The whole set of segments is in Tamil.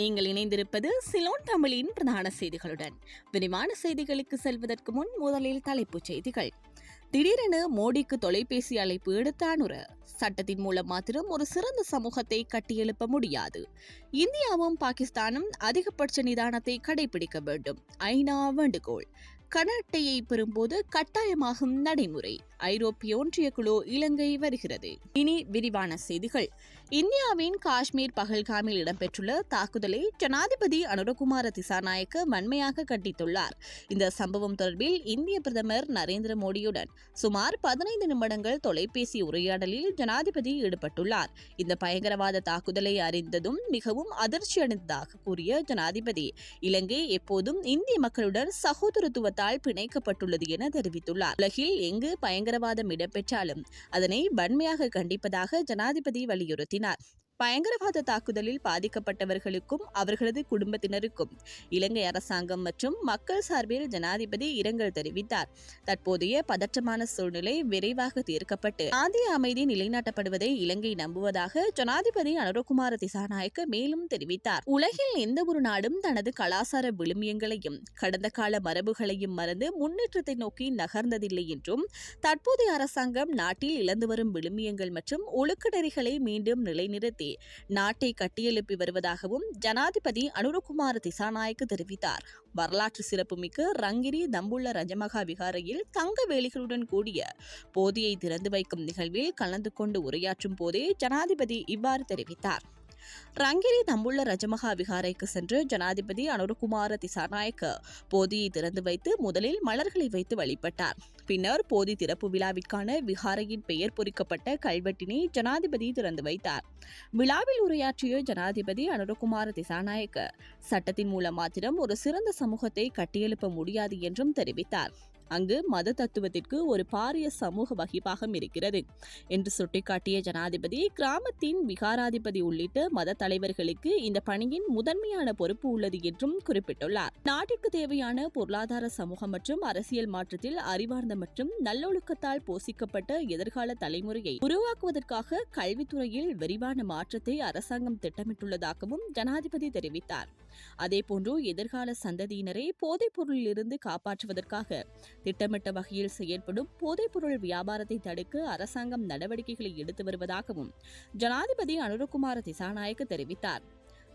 நீங்கள் இணைந்திருப்பது சிலோன் தமிழின் பிரதான செய்திகளுடன். விரிவான செய்திகளுக்கு செல்வதற்கு முன் முதலில் தலைப்புச் செய்திகள். திடீரென மோடிக்கு தொலைபேசி அழைப்பு எடுத்தானுற சட்டத்தின் மூலம் மாத்திரம் ஒரு சிறந்த சமூகத்தை கட்டியெழுப்ப முடியாது. இந்தியாவும் பாகிஸ்தானும் அதிகபட்ச நிதானத்தை கடைபிடிக்க வேண்டும். ஐநா வேண்டுகோள். கன அட்டையை பெறும்போது கட்டாயமாகும் நடைமுறை. ஐரோப்பிய ஒன்றிய குழு இலங்கை வருகிறது. இனி விரிவான செய்திகள். இந்தியாவின் காஷ்மீர் பகல்காமில் இடம்பெற்றுள்ள தாக்குதலை ஜனாதிபதி அனுரகுமார திசாநாயக்க வன்மையாக கண்டித்துள்ளார். இந்த சம்பவம் தொடர்பில் இந்திய பிரதமர் நரேந்திர மோடியுடன் சுமார் பதினைந்து நிமிடங்கள் தொலைபேசி உரையாடலில் ஜனாதிபதி ஈடுபட்டுள்ளார். இந்த பயங்கரவாத தாக்குதலை அறிந்ததும் மிகவும் அதிர்ச்சியடைந்ததாக கூறிய ஜனாதிபதி இலங்கை எப்போதும் இந்திய மக்களுடன் சகோதரத்துவத்தை சகோதரத்துவத்தால் பிணைக்கப்பட்டுள்ளது என தெரிவித்துள்ளார். உலகில் எங்கு பயங்கரவாதம் இடம்பெற்றாலும் அதனை வன்மையாக கண்டிப்பதாக ஜனாதிபதி வலியுறுத்தினார். பயங்கரவாத தாக்குதலில் பாதிக்கப்பட்டவர்களுக்கும் அவர்களது குடும்பத்தினருக்கும் இலங்கை அரசாங்கம் மற்றும் மக்கள் சார்பில் ஜனாதிபதி இரங்கல் தெரிவித்தார். தற்போதைய பதற்றமான சூழ்நிலை விரைவாக தீர்க்கப்பட்டு ஆந்திய அமைதி நிலைநாட்டப்படுவதை இலங்கை நம்புவதாக ஜனாதிபதி அனுரகுமார திசாநாயக்க மேலும் தெரிவித்தார். உலகில் எந்த ஒரு நாடும் தனது கலாசார விழுமியங்களையும் கடந்த கால மரபுகளையும் மறந்து முன்னேற்றத்தை நோக்கி நகர்ந்ததில்லை என்றும் தற்போதைய அரசாங்கம் நாட்டில் இழந்து வரும் விழுமியங்கள் மற்றும் ஒழுக்கடறிகளை மீண்டும் நிலைநிறுத்தி நாட்டை கட்டியெழுப்பி வருவதாகவும் ஜனாதிபதி அனுரகுமார் திசாநாயக்கு தெரிவித்தார். வரலாற்று சிறப்புமிக்க ரங்கிரி தம்புள்ள ரஜமகா விகாரையில் தங்க வேலிகளுடன் கூடிய போதியை திறந்து வைக்கும் நிகழ்வில் கலந்து கொண்டு உரையாற்றும் போதே ஜனாதிபதி இவ்வாறு தெரிவித்தார். ரங்கிரி தம்புள்ள ரஜமகா விகாரைக்கு சென்று ஜனாதிபதி அனுரகுமார திசாநாயக்க போதியை திறந்து வைத்து முதலில் மலர்களை வைத்து வழிபட்டார். பின்னர் போதி திறப்பு விழாவிற்கான விகாரையின் பெயர் பொறிக்கப்பட்ட கல்வெட்டினை ஜனாதிபதி திறந்து வைத்தார். விழாவில் உரையாற்றிய ஜனாதிபதி அனுரகுமார திசாநாயக்க சட்டத்தின் மூலம் மாத்திரம் ஒரு சிறந்த சமூகத்தை கட்டியெழுப்ப முடியாது என்றும் தெரிவித்தார். அங்கு மத தத்துவத்திற்கு ஒரு பாரிய சமூக வகிபாகம் இருக்கிறது. என்று சுட்டிக்காட்டிய ஜனாதிபதி கிராமத்தின் விகாராதிபதி உள்ளிட்ட மத தலைவர்களுக்கு இந்த பணியின் முதன்மையான பொறுப்பு உள்ளது என்றும் குறிப்பிட்டுள்ளார். நாட்டிற்கு தேவையான பொருளாதார சமூகம் மற்றும் அரசியல் மாற்றத்தில் அறிவார்ந்த மற்றும் நல்லொழுக்கத்தால் போசிக்கப்பட்ட எதிர்கால தலைமுறையை உருவாக்குவதற்காக கல்வித்துறையில் விரிவான மாற்றத்தை அரசாங்கம் திட்டமிட்டுள்ளதாகவும் ஜனாதிபதி தெரிவித்தார். அதேபோன்று எதிர்கால சந்ததியினரை போதைப் பொருளிலிருந்து காப்பாற்றுவதற்காக திட்டமிட்ட வகையில் செயல்படும் போதைப்பொருள் வியாபாரத்தை தடுக்க அரசாங்கம் நடவடிக்கைகளை எடுத்து வருவதாகவும் ஜனாதிபதி அனுரகுமார திசாநாயக்க தெரிவித்தார்.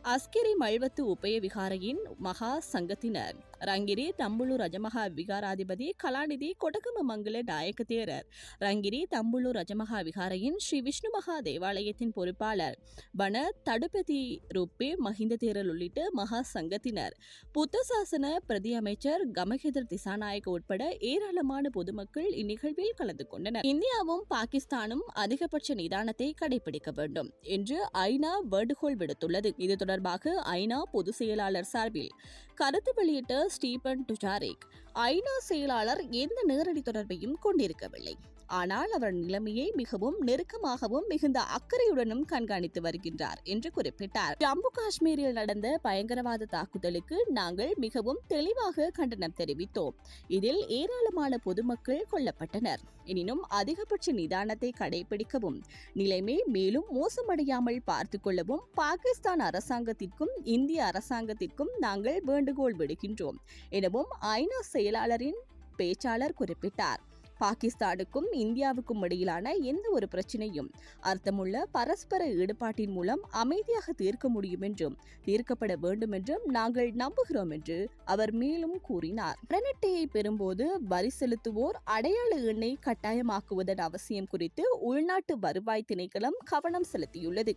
அஸ்கிரி மல்வத்து உபய விகாரையின் மகா சங்கத்தினர் ரங்கிரி தம்புளு ரஜமகா விகாராதிபதி கலாநிதி கொடகம மங்கள நாயக்க தேரர். ரங்கிரி தம்புளு ரஜமகா விகாரையின் ஸ்ரீ விஷ்ணு மகா தேவாலயத்தின் பொறுப்பாளர். வன தடுபதி ரூபே மஹிந்த தேரர் உள்ளிட்ட மகா சங்கத்தினர். புத்த சாசன பிரதி அமைச்சர் கமகேதர் திசாநாயக் உட்பட ஏராளமான பொதுமக்கள் இந்நிகழ்வில் கலந்து கொண்டனர். இந்தியாவும் பாகிஸ்தானும் அதிகபட்ச நிதானத்தை கடைபிடிக்க வேண்டும் என்று ஐநா வேண்டுகோள் விடுத்துள்ளது. இது தொடர்பாக ஐநா பொதுச் செயலாளர் சார்பில் கருத்து வெளியிட்ட ஸ்டீபன் டுஜாரிக் ஐநா செயலாளர் எந்த நேரடி தொடர்பையும் கொண்டிருக்கவில்லை. ஆனால் அவர் நிலைமையை மிகவும் நெருக்கமாகவும் மிகுந்த அக்கறையுடனும் கண்காணித்து வருகின்றார் என்று குறிப்பிட்டார். ஜம்மு காஷ்மீரில் நடந்த பயங்கரவாத தாக்குதலுக்கு நாங்கள் மிகவும் தெளிவாக கண்டனம் தெரிவித்தோம். இதில் ஏராளமான பொதுமக்கள் கொல்லப்பட்டனர். எனினும் அதிகபட்ச நிதானத்தை கடைபிடிக்கவும் நிலைமை மேலும் மோசமடையாமல் பார்த்துக் கொள்ளவும் பாகிஸ்தான் அரசாங்கத்திற்கும் இந்திய அரசாங்கத்திற்கும் நாங்கள் வேண்டுகோள் விடுகின்றோம் எனவும் ஐநா செயலாளரின் பேச்சாளர் குறிப்பிட்டார். பாகிஸ்தானுக்கும் இந்தியாவுக்கும் இடையிலான எந்த ஒரு பிரச்சனையும் அர்த்தமுள்ள பரஸ்பர ஈடுபாட்டின் மூலம் அமைதியாக தீர்க்க முடியும் என்றும் தீர்க்கப்பட வேண்டும் என்றும் நாங்கள் நம்புகிறோம் என்று அவர் மேலும் கூறினார். பிரனட்டையை பெறும்போது வரி செலுத்துவோர் அடையாள எண்ணை கட்டாயமாக்குவதன் அவசியம் குறித்து உள்நாட்டு வருவாய் திணைக்களம் கவனம் செலுத்தியுள்ளது.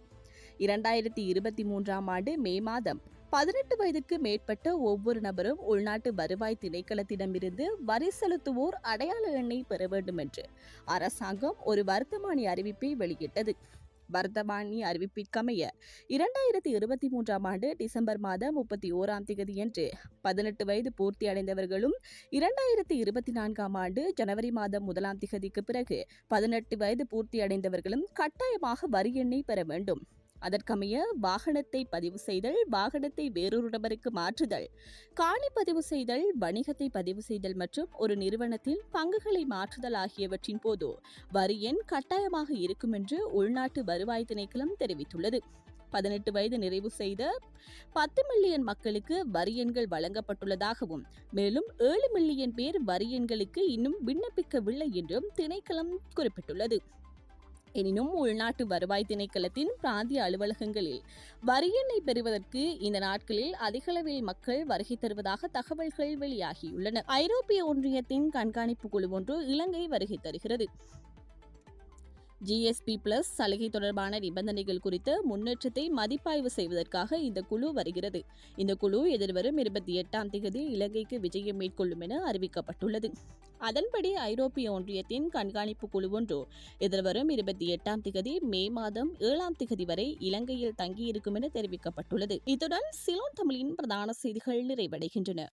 இரண்டாயிரத்தி இருபத்தி மூன்றாம் ஆண்டு மே மாதம் பதினெட்டு வயதுக்கு மேற்பட்ட ஒவ்வொரு நபரும் உள்நாட்டு வருவாய் திணைக்களத்திடமிருந்து வரி செலுத்துவோர் அடையாள எண்ணை பெற வேண்டும் என்று அரசாங்கம் ஒரு வர்த்தமானி அறிவிப்பை வெளியிட்டது. வர்த்தமானி அறிவிப்பிற்கமைய இரண்டாயிரத்தி இருபத்தி மூன்றாம் ஆண்டு டிசம்பர் மாதம் முப்பத்தி ஓராம் தேதியன்று பதினெட்டு வயது பூர்த்தி அடைந்தவர்களும் இரண்டாயிரத்தி இருபத்தி நான்காம் ஆண்டு ஜனவரி மாதம் முதலாம் திகதிக்கு பிறகு பதினெட்டு வயது பூர்த்தி அடைந்தவர்களும் கட்டாயமாக வரி எண்ணை பெற வேண்டும். அதற்கமைய வாகனத்தை பதிவு செய்தல் வாகனத்தை வேறொரு நபருக்கு மாற்றுதல். காணி பதிவு செய்தல் வணிகத்தை பதிவு செய்தல் மற்றும் ஒரு நிறுவனத்தில் பங்குகளை மாற்றுதல் ஆகியவற்றின் போது வரி எண் கட்டாயமாக இருக்கும் என்று உள்நாட்டு வருவாய் திணைக்களம் தெரிவித்துள்ளது. பதினெட்டு வயது நிறைவு செய்த பத்து மில்லியன் மக்களுக்கு வரி எண்கள் வழங்கப்பட்டுள்ளதாகவும் மேலும் ஏழு மில்லியன் பேர் வரி எண்களுக்கு இன்னும் விண்ணப்பிக்கவில்லை என்றும் திணைக்களம் குறிப்பிட்டுள்ளது. எனினும் உள்நாட்டு வருவாய் திணைக்களத்தின் பிராந்திய அலுவலகங்களில் வரி எண்ணை பெறுவதற்கு இந்த நாட்களில் அதிகளவில் மக்கள் வருகை தருவதாக தகவல்கள் வெளியாகியுள்ளன. ஐரோப்பிய ஒன்றியத்தின் கண்காணிப்பு குழு ஒன்று இலங்கை வருகை தருகிறது. ஜிஎஸ்பி பிளஸ் சலுகை தொடர்பான நிபந்தனைகள் குறித்த முன்னேற்றத்தை மதிப்பாய்வு செய்வதற்காக இந்த குழு வருகிறது. இந்த குழு எதிர்வரும் இருபத்தி எட்டாம் தேதி இலங்கைக்கு விஜயம் மேற்கொள்ளும் என அறிவிக்கப்பட்டுள்ளது. அதன்படி ஐரோப்பிய ஒன்றியத்தின் கண்காணிப்பு குழு ஒன்று எதிர்வரும் இருபத்தி எட்டாம் திகதி மே மாதம் ஏழாம் திகதி வரை இலங்கையில் தங்கியிருக்கும் என தெரிவிக்கப்பட்டுள்ளது. இத்துடன் சிலோன் தமிழின் பிரதான செய்திகள் நிறைவடைகின்றன.